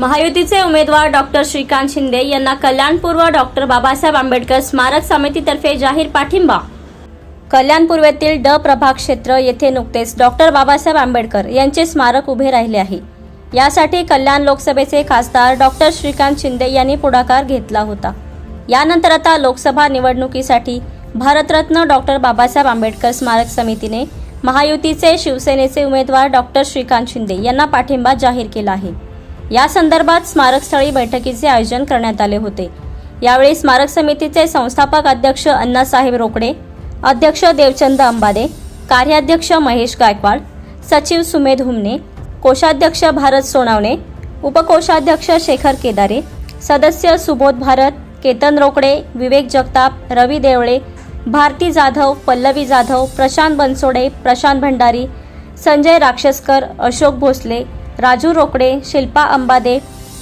महायुतीचे उमेदवार डॉक्टर श्रीकांत शिंदे यांना कल्याणपूर्व डॉक्टर बाबासाहेब आंबेडकर स्मारक समितीतर्फे जाहीर पाठिंबा. कल्याण पूर्वेतील ड प्रभाग क्षेत्र येथे नुकतेच डॉक्टर बाबासाहेब आंबेडकर यांचे स्मारक उभे राहिले आहे. यासाठी कल्याण लोकसभेचे खासदार डॉक्टर श्रीकांत शिंदे यांनी पुढाकार घेतला होता. यानंतर आता लोकसभा निवडणुकीसाठी भारतरत्न डॉक्टर बाबासाहेब आंबेडकर स्मारक समितीने महायुतीचे शिवसेनेचे उमेदवार डॉक्टर श्रीकांत शिंदे यांना पाठिंबा जाहीर केला आहे. या संदर्भात स्मारकस्थळी बैठकीचे आयोजन करण्यात आले होते. यावेळी स्मारक समितीचे संस्थापक अध्यक्ष अण्णासाहेब रोकडे अध्यक्ष देवचंद अंबादे कार्याध्यक्ष महेश गायकवाड सचिव सुमेध हुमने कोषाध्यक्ष भारत सोनावणे उपकोषाध्यक्ष शेखर केदारे सदस्य सुबोध भारत केतन रोकडे विवेक जगताप रवी देवळे भारती जाधव पल्लवी जाधव प्रशांत बनसोडे प्रशांत भंडारी संजय राक्षसकर अशोक भोसले राजू रोकडे शिल्पा अंबादे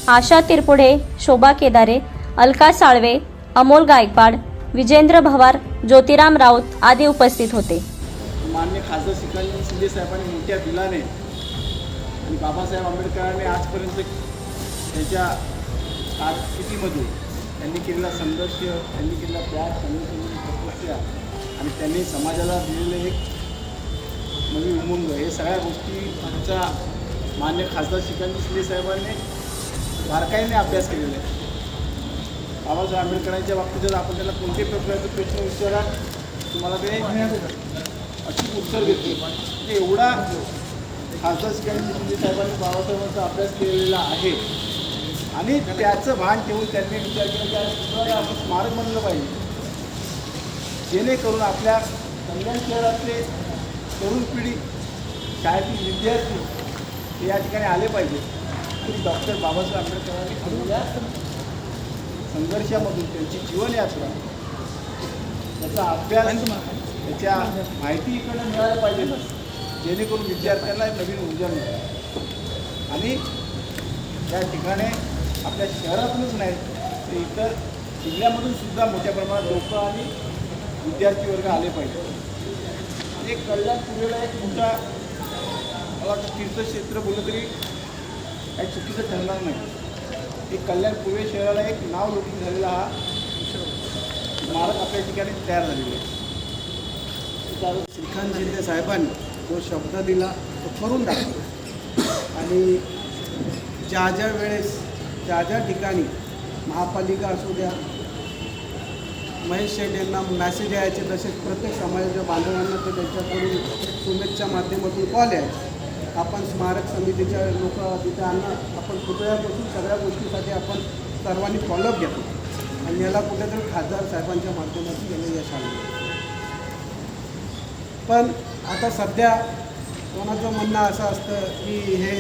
आशा तिरपुढे शोभा केदारे अलका साळवे अमोल गायकवाड विजेंद्र भवार ज्योतिराम राऊत आदी उपस्थित होते. मान्य खासदार श्रीकांत शिंदे साहेबांनी मोठ्या दिलाने आणि बाबासाहेब आंबेडकरांनी आजपर्यंत त्यांच्या कारकिर्दीमध्ये त्यांनी केलेला संघर्ष त्यांनी केलेला त्याग त्यांनी केलेली तपस्या आणि त्यांनी समाजाला दिलेले एक नवी उमंग हे सगळ्या गोष्टी गोष्टींचा मान्य खासदार श्रीकांत शिंदे साहेबांनी बारकाईने अभ्यास केलेला आहे. बाबासाहेब आंबेडकरांच्या बाबतीत जर आपण त्याला कोणत्याही प्रकारचे प्रश्न विचारा तुम्हाला ते अचूक उत्तर देते. म्हणजे एवढा खासदार श्रीकांत शिंदे साहेबांनी बाबासाहेबांचा अभ्यास केलेला आहे. आणि त्याचं भान ठेवून त्यांनी विचार केला की आपण स्मारक बनलं पाहिजे. जेणेकरून आपल्या कल्याण शहरातले तरुण पिढी शाळेतील विद्यार्थी हे या ठिकाणी आले पाहिजे. आणि डॉक्टर बाबासाहेब आंबेडकरांनी केलेल्या संघर्षामधून त्यांची जीवनयात्रा त्याचा अभ्यास त्याच्या माहिती इकडनं मिळायला पाहिजे. जेणेकरून विद्यार्थ्यांना नवीन ऊर्जा मिळेल. आणि त्या ठिकाणी आपल्या शहरातूनच नाही तर इतर जिल्ह्यामधून सुद्धा मोठ्या प्रमाणात लोक आणि विद्यार्थी वर्ग आले पाहिजे. एक कल्याण पूर्वेला एक मोठा मला वाटतं तीर्थक्षेत्र बोललं तरी काही चुकीचं ठरणार नाही. एक कल्याण पुणे शहराला एक नाव लौकिक झालेला हा स्मारक आपल्या ठिकाणी तयार झालेला आहे. श्रीकांत शिंदे साहेबांनी जो शब्द दिला तो करून दाखवला आणि ज्या ज्या वेळेस ज्या ज्या ठिकाणी महापालिका असू द्या महेश शेठ यांना मॅसेज यायचे तसेच प्रत्येक समाजाच्या बांधवांना ते त्यांच्याकडून शुभेच्छा माध्यमातून कॉल यायचे. आपण स्मारक समितीच्या लोक तिथे आणणं आपण पुतळ्यापासून सगळ्या गोष्टीसाठी आपण सर्वांनी फॉलोअप घेतो. आणि याला कुठेतरी खासदार साहेबांच्या माध्यमातून याला यश आलं पण आता सध्या कोणाचं म्हणणं असं असतं की हे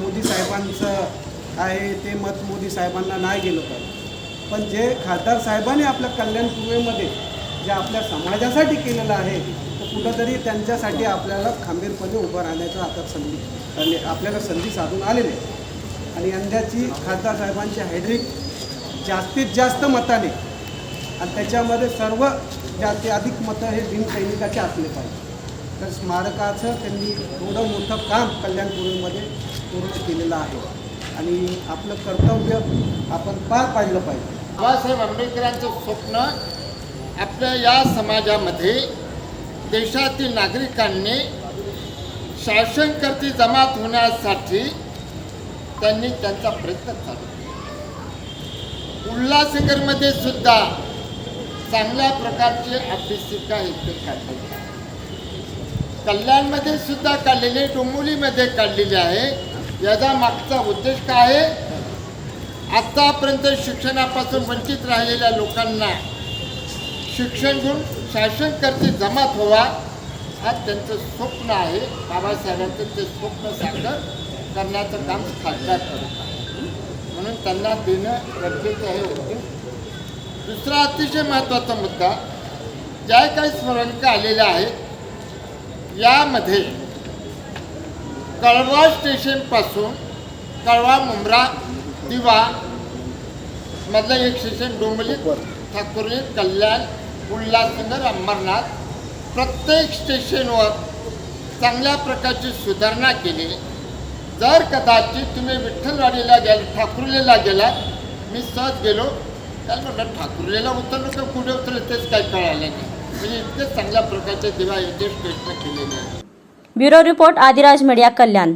मोदी साहेबांचं आहे ते मत मोदी साहेबांना नाही गेलं पाहिजे. पण जे खासदार साहेबांनी आपल्या कल्याण पूर्वेमध्ये जे आपल्या समाजासाठी केलेलं आहे कुठंतरी त्यांच्यासाठी आपल्याला खंबीरपणे उभं राहण्याचं आता संधी आपल्याला संधी साधून आलेली आहे. आणि यंदाची खासदार साहेबांची हायड्रिक जास्तीत जास्त मताने आणि त्याच्यामध्ये सर्व जास्ती अधिक मतं हे भीमसैनिकाचे असले पाहिजे. तर स्मारकाचं त्यांनी एवढं मोठं काम कल्याणपूर्वीमध्ये पूर्ण केलेलं आहे. आणि आपलं कर्तव्य आपण पार पाडलं पाहिजे. बाबासाहेब आंबेडकरांचं स्वप्न आपल्या या समाजामध्ये देशातील नागरिकांनी शासनकर्ती जमात होण्यासाठी त्यांनी त्यांचा प्रयत्न चालू उल्हासनगरमध्ये सुद्धा चांगल्या प्रकारची अभ्यासिका इथे काढलेली आहे कल्याणमध्ये सुद्धा काढलेली डोंबोलीमध्ये काढलेली आहे. याचा मागचा उद्देश काय आहे? आतापर्यंत शिक्षणापासून वंचित राहिलेल्या लोकांना शिक्षण घेऊन शासनकर्ते जमात व्हावा हा त्यांचं स्वप्न आहे. बाबासाहेबांचं ते स्वप्न साकार करण्याचं काम खासदार करत आहे. म्हणून त्यांना देणं गरजेचं आहे दुसरा अतिशय महत्त्वाचा मुद्दा ज्या काही स्मरणिका आलेल्या आहेत यामध्ये कळवा स्टेशनपासून कळवा मुंब्रा दिवा मधलं एक स्टेशन डोंबली ठाकुर्ली कल्याण उल्हासनगर अंबरनाथ प्रत्येक स्टेशनवर चांगल्या प्रकारची सुधारणा केली. जर कदाचित तुम्ही विठ्ठलवाडीला गेला ठाकुर्लेला गेलात मी सहज गेलो. त्याला म्हटलं ठाकुर्लेला उतरलो का कुठे उतरलं तेच काही कळालं नाही. म्हणजे इतके चांगल्या प्रकारचे दिवा युद्धेश प्रयत्न केलेले आहे bureau report Adiraj media Kalyan.